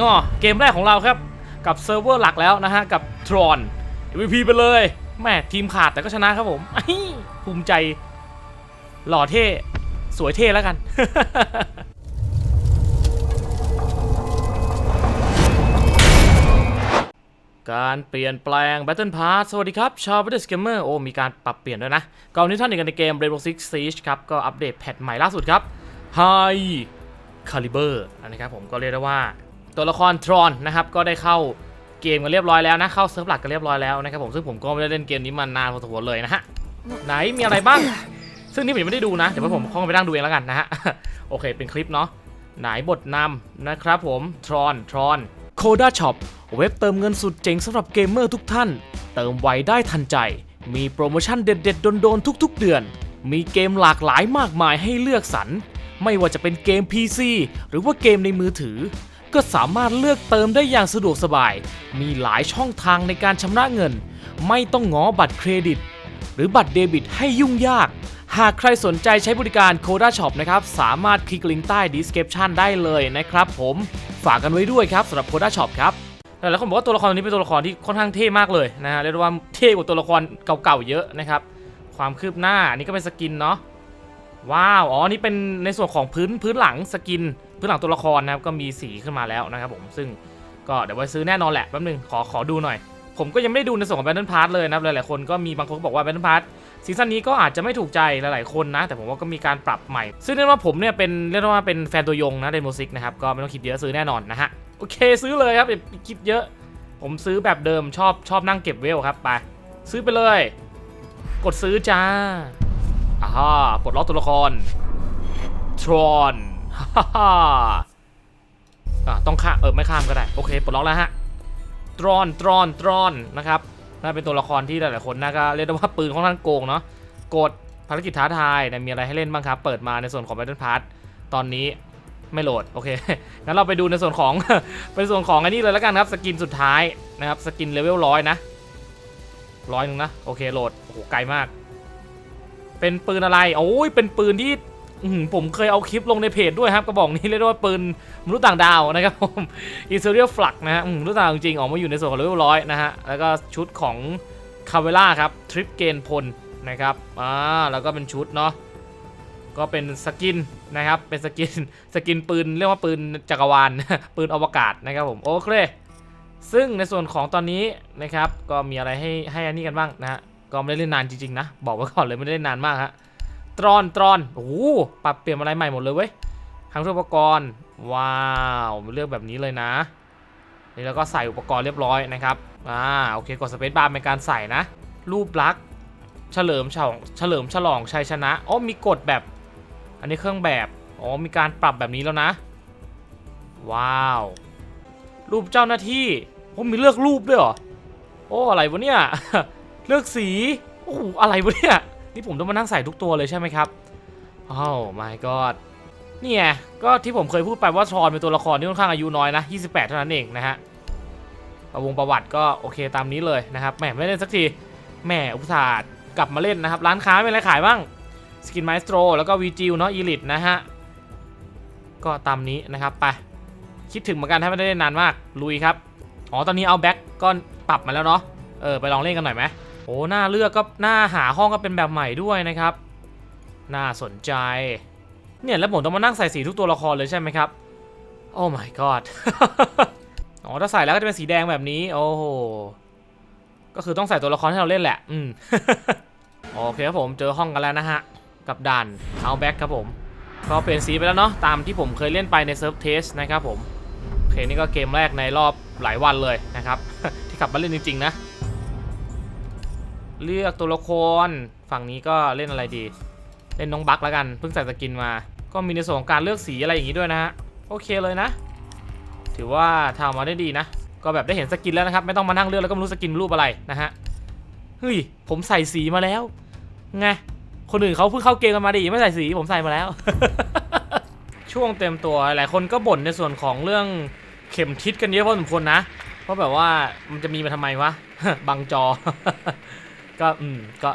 งอเกมแรกของเราครับ กับเซิร์ฟเวอร์หลักแล้วนะฮะ กับ Tron MVP ไปเลยแม่ทีมขาดแต่ก็ชนะครับผมภูมิใจ หล่อเท่ สวยเท่แล้วกันการเปลี่ยนแปลง Battle Pass สวัสดีครับ ชาว Battle Gamer โอ้ มีการปรับเปลี่ยนด้วยนะก่อนนี้ท่านหนึ่งกันในเกม Rainbow Six Siege ครับ ก็อัปเดตแพทใหม่ล่าสุดครับ High Caliber นะครับผมก็เรียกได้ว่า ตัวละครทรอนนะครับก็ได้เข้าเกมกันเรียบร้อยแล้วนะเข้าเซิร์ฟหลักกันเรียบร้อยแล้วนะครับผมซึ่งผมก็ไม่ได้เล่นเกมนี้มานานพอสมควรเลยนะฮะไหนมีอะไรบ้าง ซึ่งนี่ผมยังไม่ได้ดูนะเดี๋ยวผมเข้าไปนั่งดูเองแล้วกันนะฮะโอเคเป็นคลิปเนาะไหนบทนำนะครับผมทรอนทรอนโคด้าช็อปเว็บเติมเงินสุดเจ๋งสำหรับเกมเมอร์ทุกท่าน เติมไวได้ทันใจ มีโปรโมชั่นเด็ดๆโดนๆทุกๆเดือน มีเกมหลากหลายมากมายให้เลือกสรรไม่ว่าจะเป็นเกม PC หรือว่าเกมในมือถือ ก็สามารถเลือกเติมได้อย่างสะดวกสบาย มีหลายช่องทางในการชำระเงิน ไม่ต้องง้อบัตรเครดิต หรือบัตรเดบิตให้ยุ่งยาก หากใครสนใจใช้บริการ Coda Shop นะครับ สามารถคลิกลิงก์ใต้ description ได้เลยนะครับผมฝากกันไว้ด้วยครับสำหรับ Coda Shop ครับหลายคนบอกว่าตัวละครตัวนี้เป็นตัวละครที่ค่อนข้างเท่มากเลยนะฮะเรียกว่าเท่กว่าตัวละครเก่าๆเยอะนะครับ ความคืบหน้าอันนี่ก็เป็นสกินเนาะว้าว อ๋อ นี่เป็นในส่วนของพื้นพื้นหลังสกิน พื้นหลังตัวละครนะครับก็มีสีขึ้นมาแล้วนะครับผมซึ่งก็เดี๋ยวไว้ซื้อแน่นอนแหละแป๊บนึงขอขอดูหน่อย ผมก็ยังไม่ได้ดูในส่วนของ Battle Pass เลยนะครับหลายๆคนก็มีบางคนก็บอกว่า Battle Pass ซีซั่นนี้ก็อาจจะไม่ถูกใจหลายๆคนนะ แต่ผมว่าก็มีการปรับใหม่ ซึ่งเรียกว่าผมเนี่ยเป็นเรียกได้ว่าเป็นแฟนตัวยงนะเดโมซิกนะครับก็ไม่ต้องคิดเยอะซื้อแน่นอนนะฮะโอเคซื้อเลยครับอย่าคิดเยอะ ผมซื้อแบบเดิมชอบชอบนั่งเก็บเวลครับไปซื้อไปเลย กดซื้อจ้าอ่าปลดล็อกตัวละครทรอน ฮ่าฮ่าต้องข้ามเออไม่ข้ามก็ได้ โอเคปลดล็อกแล้วฮะตรอนตรอนตรอนนะครับน่าเป็นตัวละครที่หลายๆคนน่าก็เรียกได้ว่าปืนค่อนข้างโกงเนาะกดภารกิจท้าทายนะมีอะไรให้เล่นบ้างครับ เปิดมาในส่วนของ Battle Pass ตอนนี้ไม่โหลด โอเค งั้นเราไปดูในส่วนของ เป็นส่วนของอันนี้เลยแล้วกันครับ สกินสุดท้ายนะครับ สกินเลเวลร้อยนะร้อยหนึ่งนะ โอเค โหลด โอ้โห ไกลมาก เป็นปืนอะไร โอ้ย เป็นปืนที่ ผมเคยเอาคลิปลงในเพจด้วยครับกระบอกนี้เรียกได้ว่าปืนมนุษย์ต่างดาวนะครับผมอินเซเรียลฟลักนะฮะมนุษย์ต่างจริงๆออกมาอยู่ในส่วนของเลเวลร้อยนะฮะแล้วก็ชุดของคาเวล่าครับทริปเกนพลนะครับอ่าแล้วก็เป็นชุดเนาะก็เป็นสกินนะครับเป็นสกินสกินปืนเรียกว่าปืนจักรวาลปืนอวกาศนะครับผมโอเคซึ่งในส่วนของตอนนี้นะครับก็มีอะไรให้ให้อันนี้กันบ้างนะฮะก็ไม่ได้เล่นนานจริงๆนะบอกไว้ก่อนเลยไม่ได้เล่นนานมากฮะ ตรอนตรอนโอ้โหปรับเปลี่ยนอะไรใหม่หมดเลยเว้ยทั้งอุปกรณ์ ว้าวเลือกแบบนี้เลยนะ นี่แล้วก็ใส่อุปกรณ์เรียบร้อยนะครับ อ่า โอเค กดสเปซบาร์เป็นการใส่นะ รูปลักษณ์เฉลิมฉลองเฉลิมฉลองชัยชนะ อ๋อ มีกฎแบบ อันนี้เครื่องแบบ อ๋อ มีการปรับแบบนี้แล้วนะ ว้าว รูปเจ้าหน้าที่โอ้มีเลือกรูปด้วยเหรอ โอ้ อะไรวะเนี่ย เลือกสี โอ้ อะไรวะเนี่ย นี่ผมต้องมานั่งใส่ทุกตัวเลยใช่ไหมครับอ้าว my god นี่ไงก็ที่ผมเคยพูดไปว่าทรอนเป็นตัวละครที่ค่อนข้างอายุน้อยนะ 28 เท่านั้นเองนะฮะประวงประวัติก็โอเคตามนี้เลยนะครับแหมไม่เล่นสักทีแหมอุตส่าห์กลับมาเล่นนะครับ ร้านค้าไม่อะไรขายบ้างสกินไมสโตรแล้วก็วีจิวเนาะอีลิทนะฮะ ก็ตามนี้นะครับไปคิดถึงเหมือนกันถ้าไม่ได้เล่นนานมากลุยครับ อ๋อตอนนี้เอาแบ็กก็ปรับมาแล้วเนาะเออไปลองเล่นกันหน่อยไหม โอ้หน้าเลือกก็หน้าหาห้องก็เป็นแบบใหม่ด้วยนะครับ น่าสนใจ เนี่ยแล้วผมต้องมานั่งใส่สีทุกตัวละครเลยใช่ไหมครับ โอ้ my god อ๋อถ้าใส่แล้วก็จะเป็นสีแดงแบบนี้ โอ้โห ก็คือต้องใส่ตัวละครที่เราเล่นแหละ อืม โอเคครับผมเจอห้องกันแล้วนะฮะ กับด่านเอาแบ็กครับผม ก็เปลี่ยนสีไปแล้วเนาะตามที่ผมเคยเล่นไปในเซิร์ฟเทสนะครับผมโอเคนี่ก็เกมแรกในรอบหลายวันเลยนะครับ ที่กลับมาเล่นจริงๆนะ เลือกตัวละคร ฝั่งนี้ก็เล่นอะไรดี เล่นน้องบัคแล้วกัน เพิ่งใส่สกินมา ก็มีในส่วนของการเลือกสีอะไรอย่างนี้ด้วยนะฮะ โอเคเลยนะ ถือว่าทำมาได้ดีนะ ก็แบบได้เห็นสกินแล้วนะครับ ไม่ต้องมานั่งเลือกแล้วก็ไม่รู้สกินรูปอะไรนะฮะ เฮ้ย ผมใส่สีมาแล้ว ไง คนอื่นเขาเพิ่งเข้าเกมกันมาดิไม่ใส่สีผมใส่มาแล้ว ช่วงเต็มตัว หลายคนก็บ่นในส่วนของเรื่องเข็มทิศกันเยอะพอสมควรนะ เพราะแบบว่ามันจะมีมาทำไมวะ บังจอ ก็อืมก็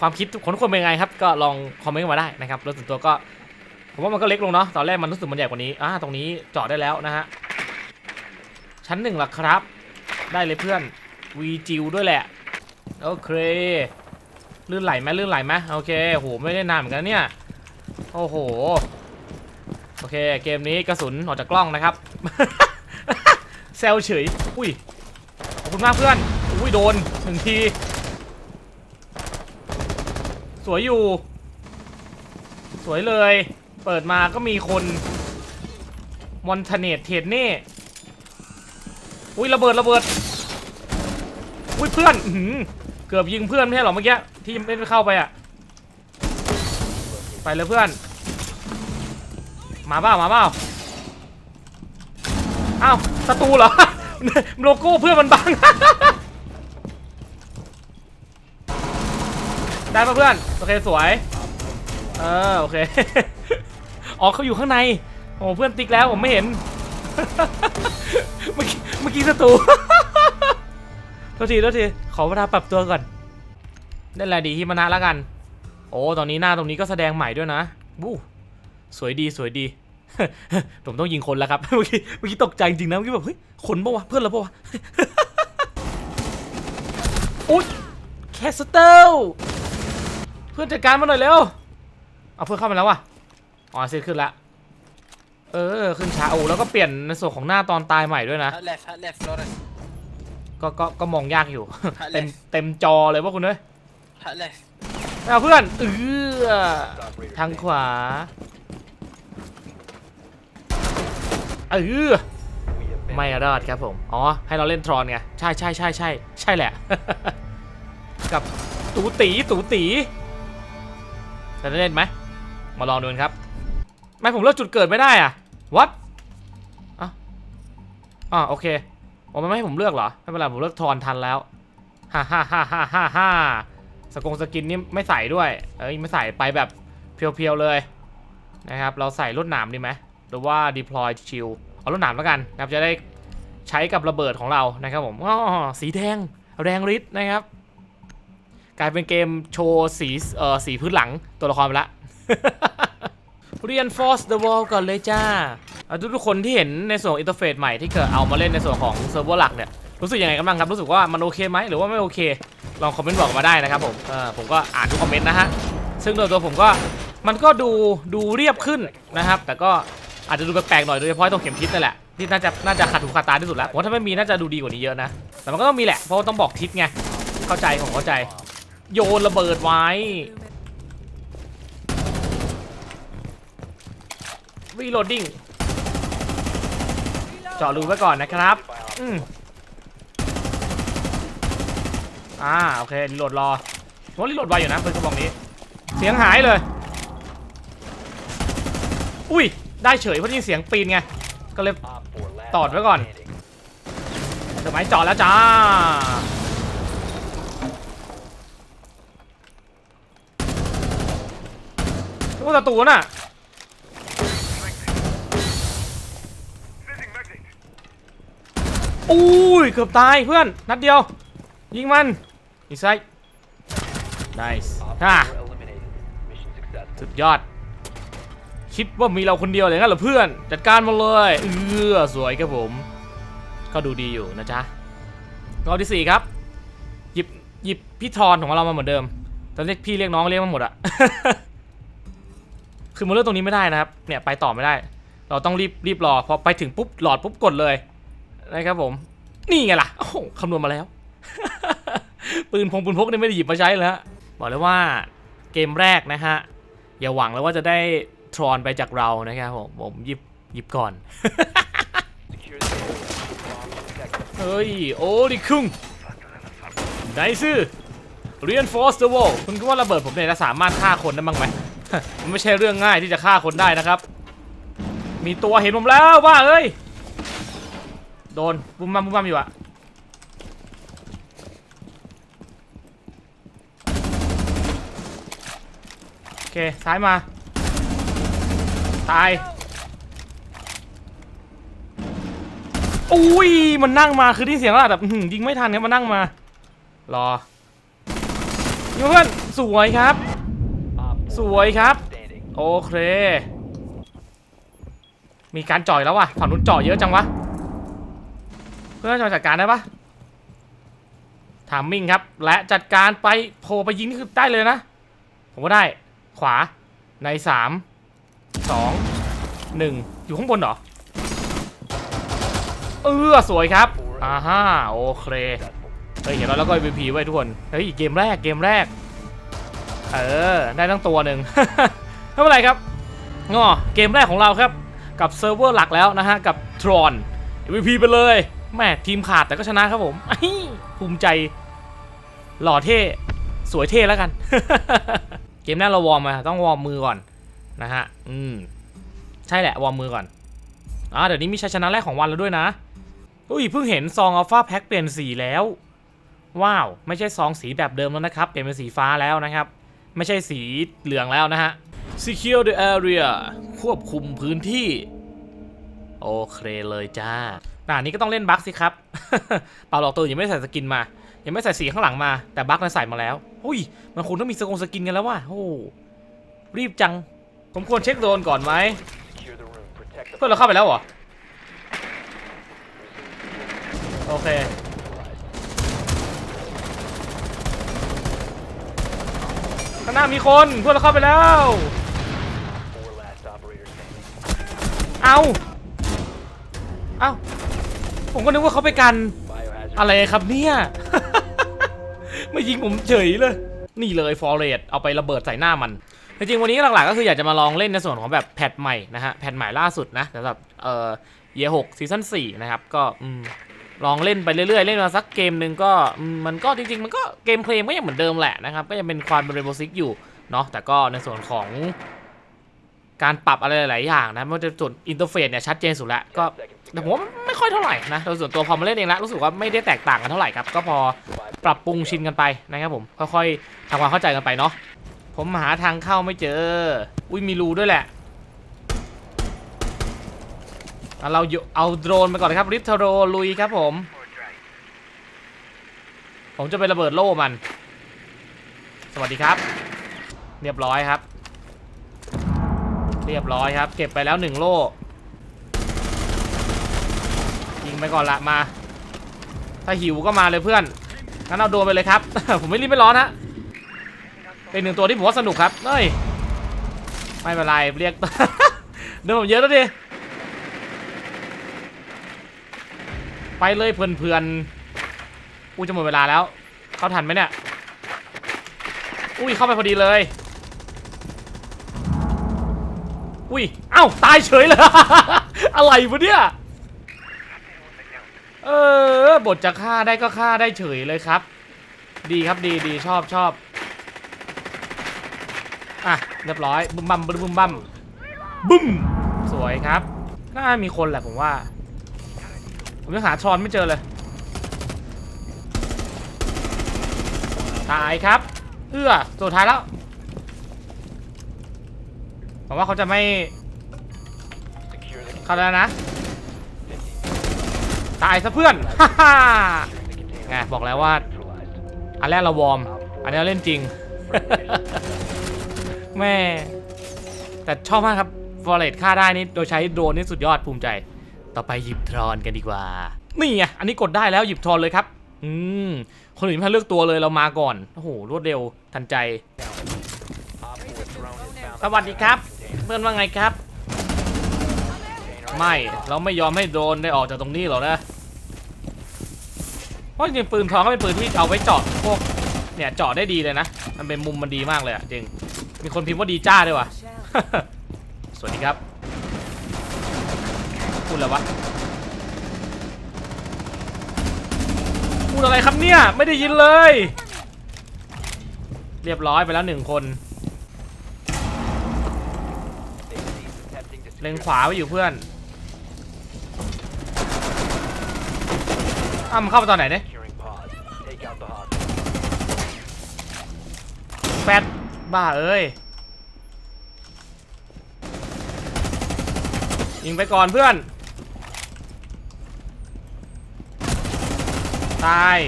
ความคิดของทุกคนเป็นไงครับ ก็ลองคอมเมนต์มาได้นะครับแล้วส่วนตัวก็ ผมว่ามันก็เล็กลงเนาะตอนแรกมันรู้สึกมันใหญ่กว่านี้อ่าตรงนี้จาะได้แล้วนะฮะชั้นหนึ่งละครับ ได้เลยเพื่อนวีจิวด้วยแหละโอเคลื่นไหลไหมลื่นไหลไหมโอเคโหไม่ได้นานเหมือนกันเนี่ยโอ้โหโอเคเกมนี้กระสุนออกจากกล้องนะครับเซลเฉยอุ้ยขอบคุณมากเพื่อนอุ้ยโดนหนึ่งที สวยอยู่ สวยเลย เปิดมาก็มีคนมอนเทเนตเทนเน่อุ้ยระเบิดระเบิด อุ้ยเพื่อนอืเกือบยิงเพื่อนไม่ใช่หรอเมื่อกี้ที่ไม่ได้เข้าไปอะ ไปเลยเพื่อน มาเปล่ามาเปล่าอ้าวศัตรูเหรอ โลโก้เพื่อนมันบัง ได้ปะเพื่อน โอเคสวย เออโอเค อ๋อเขาอยู่ข้างใน โอ้เพื่อนติ๊กแล้วผมไม่เห็น เมื่อกี้เมื่อกี้ศัตรูโทษทีโทษทีขอเวลาปรับตัวก่อนได้แหละดีฮิมานะแล้วกัน โอ้ตอนนี้หน้าตรงนี้ก็แสดงใหม่ด้วยนะบู้สวยดีสวยดี ผมต้องยิงคนแล้วครับ เมื่อกี้เมื่อกี้ตกใจจริงนะเมื่อกี้แบบเฮ้ยคนปะวะเพื่อนเราปะวะอุ๊ยแคสเตล เพื่อนจัดการมาหน่อยเร็ว เอาเพื่อนเข้ามาแล้ววะอ๋อเซตขึ้นละ เออขึ้นช้าโอ้แล้วก็เปลี่ยนในส่วนของหน้าตอนตายใหม่ด้วยนะ Hut left, hut left, Flores. ก็ก็ก็มองยากอยู่ เต็มเต็มจอเลยว่าคุณเอ้ย Hut left. เอาเพื่อนเออทางขวาเออไม่รอดครับผม อ๋อ ให้เราเล่นทรอนไง ใช่ใช่ใช่ใช่ใช่แหละ กับตูตีตูตี จะได้เล่นไหมมาลองดูนครับไม่ผมเลือกจุดเกิดไม่ได้อะ what อะอะโอเคอ๋อมันไม่ให้ผมเลือกเหรอไม่เป็นไรผมเลือกทรอนทันแล้วฮ่าฮ่าฮ่าฮ่าฮ่าฮ่าสกงสกินนี่ไม่ใส่ด้วย เอ้ยไม่ใส่ไปแบบเพียวๆเลยนะครับเราใส่รถหนามดีไหมหรือว่า deploy shield เอารถหนามแล้วกันนะครับจะได้ใช้กับระเบิดของเรานะครับผมอ๋อสีแดงแรงฤทธิ์นะครับ กลายเป็นเกมโชว์สีเอ่อสีพื้นหลังตัวละครไปละ Reinforce the wall ก่อนเลยจ้าเอาทุกคนที่เห็นในส่วนอินเทอร์เฟซใหม่ที่เกิดเอามาเล่นในส่วนของเซิร์ฟเวอร์หลักเนี่ยรู้สึกยังไงกันบ้างครับ รู้สึกว่ามันโอเคไหมหรือว่าไม่โอเค ลองคอมเมนต์บอกมาได้นะครับผมเออผมก็อ่านทุกคอมเมนต์นะฮะ ซึ่งโดยตัวผมก็มันก็ดูดูเรียบขึ้นนะครับ แต่ก็อาจจะดูแปลกๆหน่อยโดยเฉพาะตรงเข็มทิศนั่นแหละที่น่าจะน่าจะขัดหูขัดตาที่สุดแล้วผมว่าถ้าไม่มีน่าจะดูดีกว่านี้เยอะนะแต่มันก็ต้องมีแหละเพราะว่าต้องบอกทิศไงเข้าใจผมเข้าใจ โยนระเบิดไว้ reloading เจาะรูไว้ก่อนนะครับ อืมอ่า โอเครีโหลดรอผมรีโหลดไวอยู่นะเป็นกระบอกนี้ เสียงหายเลย อุ้ย ได้เฉยเพราะได้ยินเสียงปีนไง ก็เลยตอดไว้ก่อนเดี๋ยวไม้เจาะแล้วจ้า ลูกตะตูน่ะอุ้ยเกือบตายเพื่อน นัดเดียว ยิงมันอีกไซด์ได้ฮ่าสุดยอด คิดว่ามีเราคนเดียวอย่างนั้นเหรอเพื่อน จัดการมาเลยเออสวยครับผม ก็ดูดีอยู่นะจ๊ะรอบที่สี่ครับ หยิบหยิบพี่ทอนของเรามาเหมือนเดิมตอนเรียกพี่เรียกน้องเรียกมาหมดอะ คือมันเลือกตรงนี้ไม่ได้นะครับ เนี่ยไปต่อไม่ได้ เราต้องรีบรีบรอพอไปถึงปุ๊บหลอดปุ๊บกดเลยนะครับผม นี่ไงล่ะโอ้โหคำนวณมาแล้ว ปืนพงปืนพกนี่ไม่ได้หยิบมาใช้เลยฮะบอกเลยว่าเกมแรกนะฮะอย่าหวังเลยว่าจะได้ทรอนไปจากเรานะครับผมผมหยิบหยิบก่อน เฮ้ย โอ้ดิคุงไนซ์ reinforce the wall คุณคิดว่าระเบิดผมเนี่ยจะสามารถฆ่าคนได้บ้างไหม มันไม่ใช่เรื่องง่ายที่จะฆ่าคนได้นะครับ มีตัวเห็นผมแล้วว่าเอ้ย โดนบุ้มบัมบุ้มบัมอยู่อะโอเคซ้ายมา ตายอุ้ยมันนั่งมาคือที่เสียงแล้วแบบยิงไม่ทันครับมันนั่งมา รอยิงเพื่อนสวยครับ สวยครับ โอเค มีการจ่อยแล้วว่ะฝั่งนู้นจ่อเยอะจังวะ เพื่อจะจัดการได้ปะถามมิ่งครับ และจัดการไปโผล่ไปยิงนี่คือได้เลยนะ ผมก็ได้ ขวา ในสาม สอง หนึ่ง อยู่ข้างบนเหรอ เออสวยครับอ่าฮ่าโอเคเฮ้ยเห็นแล้วแล้วก็ MVP ไว้ทุกคน เฮ้ยเกมแรกเกมแรก เออ ได้ทั้งตัวหนึ่ง ไม่เป็นไรครับงอเกมแรกของเราครับ กับเซิร์ฟเวอร์หลักแล้วนะฮะ กับ Tron MVP ไปเลยแม่ทีมขาดแต่ก็ชนะครับผมภูมิใจ หล่อเท่ สวยเท่แล้วกัน เกมแรกเราวอร์มมาต้องวอร์มมือก่อนนะฮะ อืม ใช่แหละ วอร์มมือก่อนอ่าเดี๋ยวนี้มีชัยชนะแรกของวันแล้วด้วยนะอุ้ยเพิ่งเห็นซองอัลฟาแพ็คเปลี่ยนสีแล้ว ว้าว ไม่ใช่ซองสีแบบเดิมแล้วนะครับ เปลี่ยนเป็นสีฟ้าแล้วนะครับ ไม่ใช่สีเหลืองแล้วนะฮะ Secure the area ควบคุมพื้นที่ โอเคเลยจ้าด่านนี้ก็ต้องเล่นบั๊กสิครับ เปล่าหลอกตัวยังไม่ใส่สกินมา ยังไม่ใส่สีข้างหลังมา แต่บั๊กนั้นใส่มาแล้วอุ้ย มันคงต้องมีสกงสกินกันแล้วว่ะ โอ้ รีบจัง ผมควรเช็คโดนก่อนไหมเพื่อนเราเข้าไปแล้วเหรอ โอเค ข้างหน้ามีคนเพื่อนเราเข้าไปแล้ว เอาเอาผมก็นึกว่าเขาไปกันอะไรครับเนี่ยไม่ยิงผมเฉยเลย นี่เลยฟอร์เรสเอาไประเบิดใส่หน้ามันจริงๆวันนี้หลักๆก็คืออยากจะมาลองเล่นในส่วนของแบบแพทใหม่นะฮะแพทใหม่ล่าสุดนะสำหรับเอ่อเยหกซีซั่นสี่นะครับก็อืม ลองเล่นไปเรื่อยๆ เล่นมาสักเกมหนึ่งก็มันก็จริงๆ มันก็เกมเพลย์ก็ยังเหมือนเดิมแหละนะครับ ก็ยังเป็นความเป็นเรโบซิกอยู่เนาะแต่ก็ในส่วนของการปรับอะไรหลายๆอย่างนะไมันจะส่วนอินเทอร์เฟซเนี่ยชัดเจนสุดแล้วก็แต่ผมว่าไม่ค่อยเท่าไหร่นะโดยส่วนตัวพอมาเล่นเองแล้วรู้สึกว่าไม่ได้แตกต่างกันเท่าไหร่ครับ ก็พอปรับปรุงชินกันไปนะครับผมค่อยๆทำความเข้าใจกันไปเนาะผมหาทางเข้าไม่เจอ อุ้ยมีรูด้วยแหละอะ เราอยู่เอาโดรนไปก่อนเลยครับริทโรลุยครับผม ผมจะไประเบิดโล่มัน สวัสดีครับ เรียบร้อยครับ เรียบร้อยครับ เก็บไปแล้วหนึ่งโล่ยิงไปก่อนละมา ถ้าหิวก็มาเลยเพื่อนงั้นเอาโดนไปเลยครับ ผมไม่รีบไม่ร้อนฮะเป็นหนึ่งตัวที่ผมว่าสนุกครับเฮ้ยไม่เป็นไรเรียกเดินผมเยอะแล้วดิ ไปเลยเพื่อนๆอู้จะหมดเวลาแล้ว เข้าทันไหมเนี่ย อุ้ยเข้าไปพอดีเลย อุ้ย เอ้าตายเฉยเลย อะไรวะเนี่ย เออบทจะฆ่าได้ก็ฆ่าได้เฉยเลยครับ ดีครับดีดีชอบชอบอะเรียบร้อยบึ้มบัมบึ้มบึ้มบัมบึ้ม สวยครับ น่ามีคนแหละผมว่า ผมยังหาทรอนไม่เจอเลย ตายครับ เอื้อสุดท้ายแล้วผมว่าเขาจะไม่เข้าแล้วนะ ตายซะเพื่อนฮ่าฮ่าไงบอกแล้วว่า อันแรกเราวอร์ม อันนี้เราเล่นจริง แม่ แต่ชอบมากครับฟอร์เรสฆ่าได้นี่โดยใช้โดรนนี่สุดยอดภูมิใจ ต่อไปหยิบทรอนกันดีกว่า นี่ไง อันนี้กดได้แล้วหยิบทรอนเลยครับ อืม คนอื่นไม่ให้เลือกตัวเลยเรามาก่อน โอ้โห รวดเร็วทันใจ สวัสดีครับ เพื่อนว่าไงครับ ไม่ เราไม่ยอมให้โดนได้ออกจากตรงนี้หรอกนะ เพราะจริงปืนทองก็เป็นปืนที่เอาไว้เจาะพวก เนี่ยเจาะได้ดีเลยนะ มันเป็นมุมมันดีมากเลยอะจริง มีคนพิมพ์ว่าดีจ้าด้วยวะสวัสดีครับ พูดอะไรวะพูดอะไรครับเนี่ย ไม่ได้ยินเลย เรียบร้อยไปแล้วหนึ่งคน เล็งขวาไว้อยู่เพื่อนอ้ามันเข้าไปตอนไหนเนี่ยแฟดบ้าเอ้ยยิงไปก่อนเพื่อน ตาย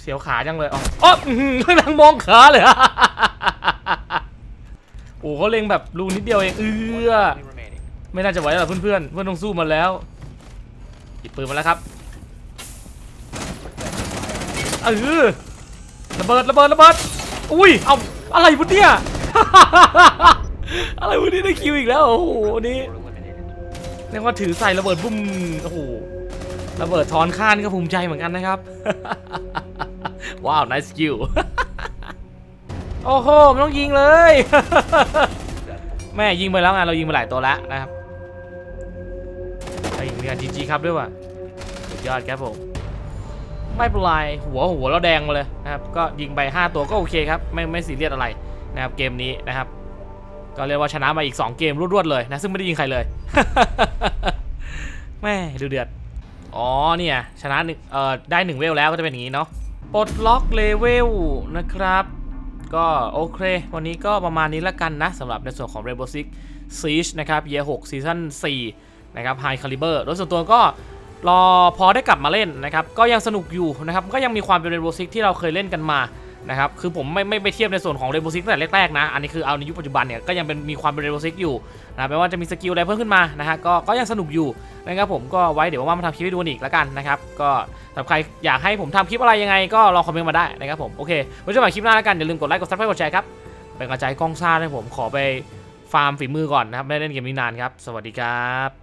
เสียวขาจังเลยอ๋ออ๋ออื้อหือนั่งมองขาเลยโอ้เขาเล็งแบบรูนิดเดียวเองเอื้อไม่น่าจะไหวแล้วล่ะเพื่อนเพื่อนต้องสู้มาแล้วหยิบปืนมาแล้วครับเออระเบิดระเบิดระเบิดอุ้ยเอาอะไรวะเนี่ยอะไรวะเนี่ยได้คิวอีกแล้วโอ้โหนี่ เรียกว่าถือใส่ระเบิดบุ้มโอ้โหระเบิดทอนข้านก็ภูมิใจเหมือนกันนะครับ ว้าว nice skill โอ้โหไม่ต้องยิงเลย แม่ยิงไปแล้วไงเรายิงไปหลายตัวแล้วนะครับไอ้ยมีการจีจีครับด้วยว่ะสุดยอดครับผมไม่เป็นไรหัวหัวเราแดงมาเลยนะครับก็ยิงไป 5 ตัวก็โอเคครับไม่ไม่ซีเรียสอะไรนะครับเกมนี้นะครับ ก็เรียกว่าชนะมาอีก 2 เกมรวดๆเลยนะซึ่งไม่ได้ยิงใครเลยแม่ดูเดือดอ๋อเนี่ยชนะเอ่อได้หนึ่งเวลแล้วก็จะเป็นอย่างนี้เนาะปลดล็อกเลเวลนะครับ ก็โอเค วันนี้ก็ประมาณนี้ละกันนะสำหรับในส่วนของ Rainbow Six Siege นะครับ Year 6 Season 4นะครับ High Caliber โดยส่วนตัวก็รอพอได้กลับมาเล่นนะครับ ก็ยังสนุกอยู่นะครับ ก็ยังมีความเป็น Rainbow Six ที่เราเคยเล่นกันมา นะครับ คือผมไม่ไม่ไปเทียบในส่วนของ Rainbow Six ตั้งแต่แรกๆนะ อันนี้คือเอาในยุคปัจจุบันเนี่ยก็ยังเป็นมีความเป็น Rainbow Six อยู่นะไม่ว่าจะมีสกิลอะไรเพิ่มขึ้นมานะฮะก็ก็ยังสนุกอยู่นะครับผมก็ไว้เดี๋ยวว่ามาทำคลิปให้ดูอีกแล้วกันนะครับก็สำหรับใครอยากให้ผมทำคลิปอะไรยังไงก็ลองคอมเมนต์มาได้นะครับผมโอเคไว้เจอกันใหม่คลิปหน้าแล้วกันอย่าลืมกดไลค์กดซับสไครต์กดแชร์ครับเป็นกำลังใจให้กล้องซ่าให้ผมขอไปฟาร์มฝีมือก่อนนะครับไม่ได้เล่นเกมนี้นานครับสวัสดีครับ